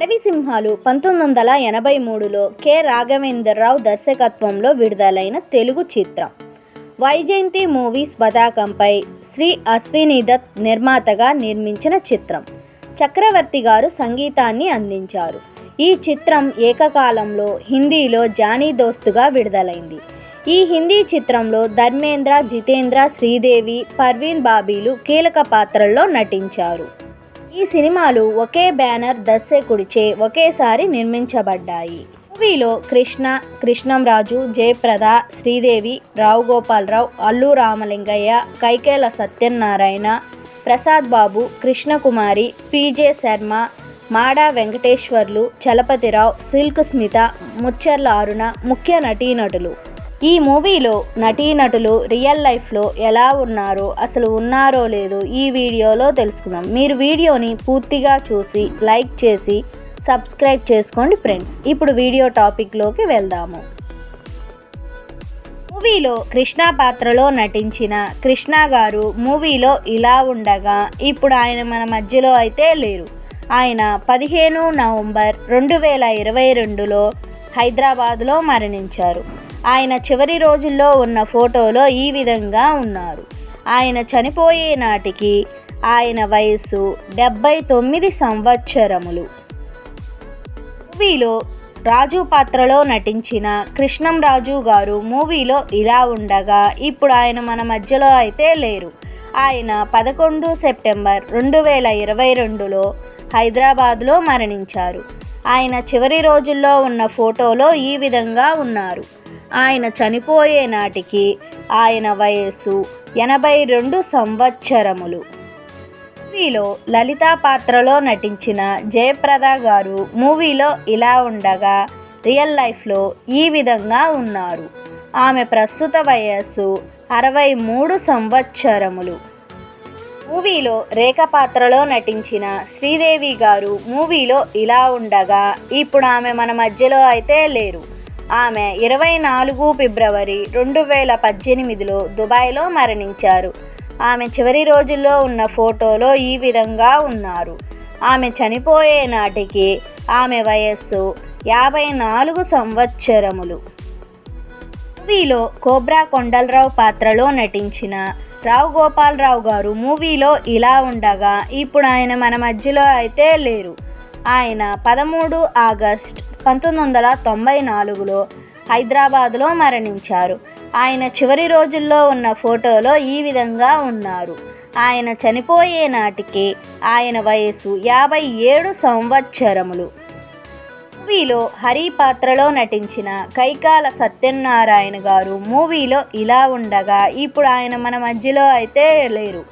అడవి సింహాలు పంతొమ్మిది వందల ఎనభై మూడులో కె. రాఘవేంద్రరావు దర్శకత్వంలో విడుదలైన తెలుగు చిత్రం. వైజయంతి మూవీస్ పతాకంపై శ్రీ అశ్వినిదత్ నిర్మాతగా నిర్మించిన చిత్రం. చక్రవర్తి గారు సంగీతాన్ని అందించారు. ఈ చిత్రం ఏకకాలంలో హిందీలో జానీ దోస్తుగా విడుదలైంది. ఈ హిందీ చిత్రంలో ధర్మేంద్ర జితేంద్ర శ్రీదేవి పర్వీన్ బాబీలు కీలక పాత్రల్లో నటించారు. ఈ సినిమాలు ఒకే బ్యానర్ దర్శకుడిచే ఒకేసారి నిర్మించబడ్డాయి. మూవీలో Krishna Krishnamraju Jayaprada Sridevi Rao Gopalarao Allu Ramalingaiah Kaikala Satyanarayana Prasad Babu Krishnakumari P J Sharma Mada Venkateswarlu Chalapathirao Silk Smitha Mucherla Aruna ముఖ్య నటీనటులు. ఈ మూవీలో నటీనటులు రియల్ లైఫ్లో ఎలా ఉన్నారో అసలు ఉన్నారో లేదో ఈ వీడియోలో తెలుసుకుందాం. మీరు వీడియోని పూర్తిగా చూసి లైక్ చేసి సబ్స్క్రైబ్ చేసుకోండి ఫ్రెండ్స్. ఇప్పుడు వీడియో టాపిక్లోకి వెళ్దాము. మూవీలో కృష్ణ పాత్రలో నటించిన కృష్ణ గారు మూవీలో ఇలా ఉండగా ఇప్పుడు ఆయన మన మధ్యలో అయితే లేరు. ఆయన పదిహేను నవంబర్ రెండు వేల ఇరవై రెండులో హైదరాబాద్లో మరణించారు. ఆయన చివరి రోజుల్లో ఉన్న ఫోటోలో ఈ విధంగా ఉన్నారు. ఆయన చనిపోయే నాటికి ఆయన వయస్సు డెబ్బై తొమ్మిది సంవత్సరములు. మూవీలో రాజు పాత్రలో నటించిన కృష్ణం రాజు గారు మూవీలో ఇలా ఉండగా ఇప్పుడు ఆయన మన మధ్యలో అయితే లేరు. ఆయన పదకొండు సెప్టెంబర్ రెండు వేల ఇరవై రెండులో హైదరాబాద్లో మరణించారు. ఆయన చివరి రోజుల్లో ఉన్న ఫోటోలో ఈ విధంగా ఉన్నారు. ఆయన చనిపోయే నాటికి ఆయన వయస్సు ఎనభై రెండు సంవత్సరములు. మూవీలో లలిత పాత్రలో నటించిన జయప్రద గారు మూవీలో ఇలా ఉండగా రియల్ లైఫ్లో ఈ విధంగా ఉన్నారు. ఆమె ప్రస్తుత వయస్సు అరవై మూడు సంవత్సరములు. మూవీలో రేఖ పాత్రలో నటించిన శ్రీదేవి గారు మూవీలో ఇలా ఉండగా ఇప్పుడు ఆమె మన మధ్యలో అయితే లేరు. ఆమె ఇరవై నాలుగు ఫిబ్రవరి రెండు వేల పద్దెనిమిదిలో దుబాయ్లో మరణించారు. ఆమె చివరి రోజుల్లో ఉన్న ఫోటోలో ఈ విధంగా ఉన్నారు. ఆమె చనిపోయే నాటికి ఆమె వయస్సు యాభై నాలుగు సంవత్సరములు. మూవీలో కోబ్రా కొండలరావు పాత్రలో నటించిన రావు గోపాలరావు గారు మూవీలో ఇలా ఉండగా ఇప్పుడు ఆయన మన మధ్యలో అయితే లేరు. ఆయన పదమూడు ఆగస్ట్ పంతొమ్మిది వందల తొంభై నాలుగులో హైదరాబాద్లో మరణించారు. ఆయన చివరి రోజుల్లో ఉన్న ఫోటోలో ఈ విధంగా ఉన్నారు. ఆయన చనిపోయే నాటికి ఆయన వయసు యాభై ఏడు సంవత్సరములు. మూవీలో హరి పాత్రలో నటించిన కైకాల సత్యనారాయణ గారు మూవీలో ఇలా ఉండగా ఇప్పుడు ఆయన మన మధ్యలో అయితే లేరు.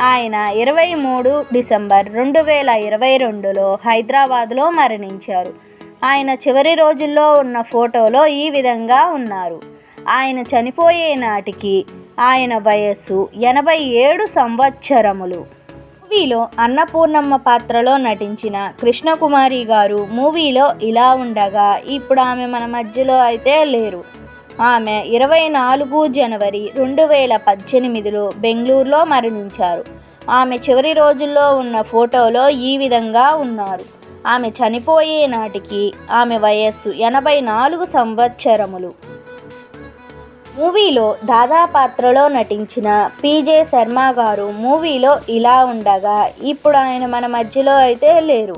ఆయన ఇరవై మూడు డిసెంబర్ రెండు వేల ఇరవై రెండులో హైదరాబాద్లో మరణించారు. ఆయన చివరి రోజుల్లో ఉన్న ఫోటోలో ఈ విధంగా ఉన్నారు. ఆయన చనిపోయే నాటికి ఆయన వయస్సు ఎనభై ఏడు సంవత్సరములు. మూవీలో అన్నపూర్ణమ్మ పాత్రలో నటించిన కృష్ణకుమారి గారు మూవీలో ఇలా ఉండగా ఇప్పుడు ఆమె మన మధ్యలో అయితే లేరు. ఆమె ఇరవై నాలుగు జనవరి రెండు వేల పద్దెనిమిదిలో బెంగళూరులో మరణించారు. ఆమె చివరి రోజుల్లో ఉన్న ఫోటోలో ఈ విధంగా ఉన్నారు. ఆమె చనిపోయే నాటికి ఆమె వయస్సు ఎనభై నాలుగు సంవత్సరములు. మూవీలో దాదా పాత్రలో నటించిన పీజే శర్మ గారు మూవీలో ఇలా ఉండగా ఇప్పుడు ఆయన మన మధ్యలో అయితే లేరు.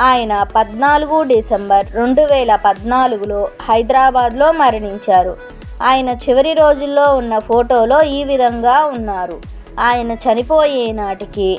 ఆయన పద్నాలుగు డిసెంబర్ రెండు వేల పద్నాలుగులో హైదరాబాద్లో మరణించారు. ఆయన చివరి రోజుల్లో ఉన్న ఫోటోలో ఈ విధంగా ఉన్నారు. ఆయన చనిపోయే నాటికి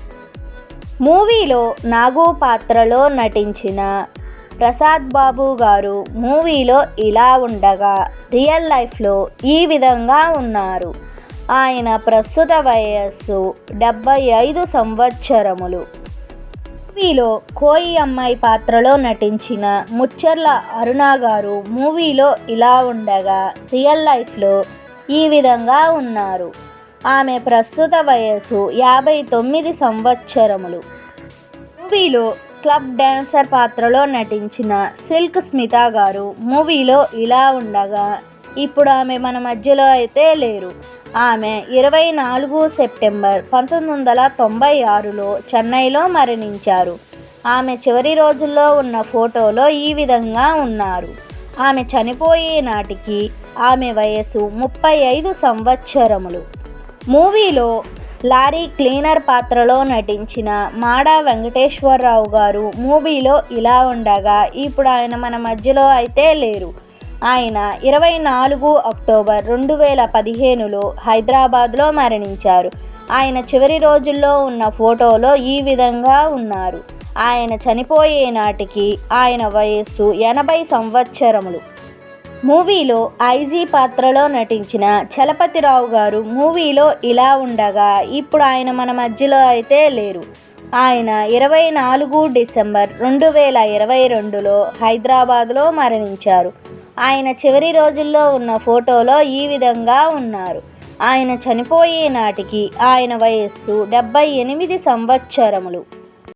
మూవీలో నాగు పాత్రలో నటించిన ప్రసాద్ బాబు గారు మూవీలో ఇలా ఉండగా రియల్ లైఫ్లో ఈ విధంగా ఉన్నారు. ఆయన ప్రస్తుత వయస్సు డెబ్బై ఐదు సంవత్సరములు. మూవీలో కోయి అమ్మాయి పాత్రలో నటించిన ముచ్చర్ల అరుణ గారు మూవీలో ఇలా ఉండగా రియల్ లైఫ్లో ఈ విధంగా ఉన్నారు. ఆమె ప్రస్తుత వయస్సు యాభై తొమ్మిది సంవత్సరములు. మూవీలో క్లబ్ డాన్సర్ పాత్రలో నటించిన సిల్క్ స్మిత గారు మూవీలో ఇలా ఉండగా ఇప్పుడు ఆమె మన మధ్యలో అయితే లేరు. ఆమె ఇరవై నాలుగు సెప్టెంబర్ పంతొమ్మిది వందల తొంభై ఆరులో చెన్నైలో మరణించారు. ఆమె చివరి రోజుల్లో ఉన్న ఫోటోలో ఈ విధంగా ఉన్నారు. ఆమె చనిపోయే నాటికి ఆమె వయస్సు ముప్పై ఐదు సంవత్సరములు. మూవీలో లారీ క్లీనర్ పాత్రలో నటించిన మాడా వెంకటేశ్వరరావు గారు మూవీలో ఇలా ఉండగా ఇప్పుడు ఆయన మన మధ్యలో అయితే లేరు. ఆయన ఇరవై నాలుగు అక్టోబర్ రెండు వేల పదిహేనులో హైదరాబాద్లో మరణించారు. ఆయన చివరి రోజుల్లో ఉన్న ఫోటోలో ఈ విధంగా ఉన్నారు. ఆయన చనిపోయే నాటికి ఆయన వయస్సు ఎనభై సంవత్సరములు. మూవీలో ఐజీ పాత్రలో నటించిన చలపతిరావు గారు మూవీలో ఇలా ఉండగా ఇప్పుడు ఆయన మన మధ్యలో అయితే లేరు. ఆయన ఇరవై నాలుగు డిసెంబర్ రెండు వేల ఇరవై రెండులో హైదరాబాద్లో మరణించారు. ఆయన చివరి రోజుల్లో ఉన్న ఫోటోలో ఈ విధంగా ఉన్నారు. ఆయన చనిపోయే నాటికి ఆయన వయస్సు డెబ్బై ఎనిమిది సంవత్సరములు.